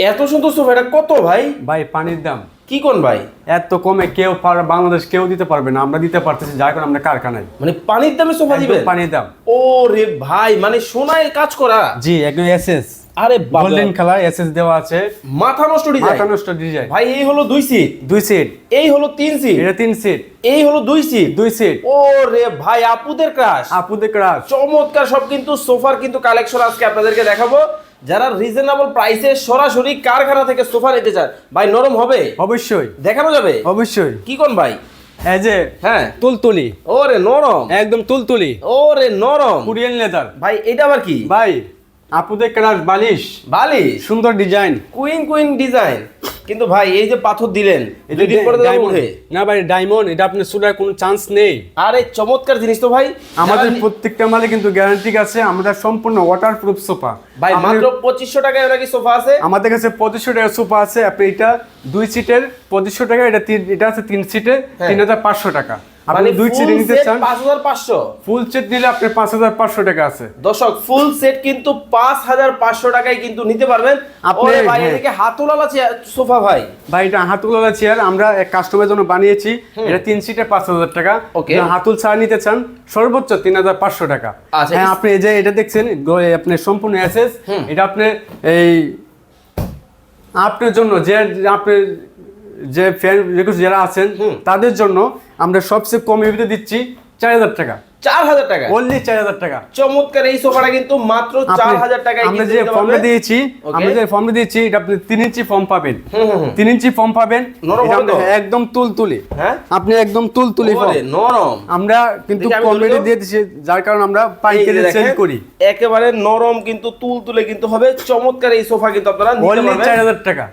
এত সুন্দর সোফা এটা কত ভাই? ভাই পানির দাম। কি কোন ভাই? এত কমে কেউ বাংলাদেশ কেউ দিতে পারবে না আমরা দিতে পারতেছি যার কারণে আমরা কারখানায়। মানে পানির দামে সোফা দিবেন? পানির দাম। ও রে ভাই মানে সোনায় কাজ করা। জি একদম এসএস। আরে গোল্ডেন কালার এসএস দেওয়া আছে। মাথা নষ্ট ডিজাইন। মাথা নষ্ট ডিজাইন। ভাই এই হলো দুই সিট দুই সিট এই হলো তিন সিট এটা তিন সিট এই হলো দুই সিট দুই সিট ও রে ভাই আপুদের ক্রাশ আপুদের ক্রাশ চমৎকার সব কিন্তু সোফার কিন্তু কালেকশন আজকে আপনাদেরকে দেখাবো। যারা রিজনেবল প্রাইসে সরাসরি কারখানা থেকে সোফা নিতে চায় ভাই নরম হবে? অবশ্যই। দেখানো যাবে? অবশ্যই। কি কোন ভাই? এই যে হ্যাঁ। তুলতুলি। ওরে নরম। একদম তুলতুলি। ওরে নরম। কোরিয়ান লেদার ভাই এটা আবার কি? ভাই আপুদের কেনার বালিশ। বালিশ? সুন্দর ডিজাইন কুইন কুইন ডিজাইন কিন্তু ভাই এই যে পাথর দিলেন দুদিন পরে ডায়মন্ড না ভাই ডায়মন্ড এটা আপনার সুরার কোনো চান্স নেই। আরে চমৎকার জিনিস তো ভাই। আমাদের প্রত্যেকটা মালে কিন্তু গ্যারান্টি আছে আমাদের সম্পূর্ণ ওয়াটার প্রুফ সোফা ভাই মাত্র পঁচিশশো টাকায় ওরা কি সোফা আছে? আমাদের কাছে পঁচিশশো টাকার সোফা আছে আপনি এটা দুই সিটের পঁচিশশো টাকা এটা তিন এটা আছে তিন সিটে হ্যাঁ। তিন হাজার পাঁচশো টাকা। আপনি মানে দুই সিটে নিতে চান? পাঁচ হাজার পাঁচশো। ফুল সেট নিলে আপনি পাঁচ হাজার পাঁচশো টাকা আছে। দর্শক ফুল সেট কিন্তু পাঁচ হাজার পাঁচশো টাকায় কিন্তু নিতে পারবেন। আপনি- ভাই হ্যাঁ। এদিকে হাতুলালা চেয়ার- সোফা ভাই। ভাই এটা হাতুলা চেয়ার আমরা এক কাস্টমারের জন্য বানিয়েছি। এটা তিন সিটে পাঁচ হাজার টাকা। Okay. যদি হাতুল ছাড়া নিতে চান সর্বোচ্চ তিন হাজার পাঁচশো টাকা। আচ্ছা, হ্যাঁ আপনি এই যে এটা দেখছেন আপনি সম্পূর্ণ অ্যাসেস এটা আপনি এই আপনার জন্য যে আপনি যে ফ্যান রিকোয়েস্ট যারা আছেন তাদের জন্য আমরা সবচেয়ে কম এবিতে দিচ্ছি চার হাজার টাকা। চার হাজার টাকা? অনলি চার হাজার টাকা। চমৎকার এই সোফাটা কিন্তু মাত্র চার হাজার টাকায় আমরা যে ফর্মটা দিয়েছি আমরা যে ফর্মটা দিয়েছি এটা আপনি তিন ইঞ্চি ফর্ম পাবেন। তিন ইঞ্চি ফর্ম পাবেন। একদম তুলতুলি। হ্যাঁ? আপনি একদম তুলতুলি ওরে, নরম। আমরা কিন্তু দেখি আমি কম ধরে রেটে দাও। দিয়ে দিচ্ছি যার কারণে আমরা পাইকারি সেল করি। একেবারে নরম কিন্তু তুল তুলে কিন্তু হবে। চমৎকার এই সোফা কিন্তু আপনারা অনলি চার হাজার টাকা।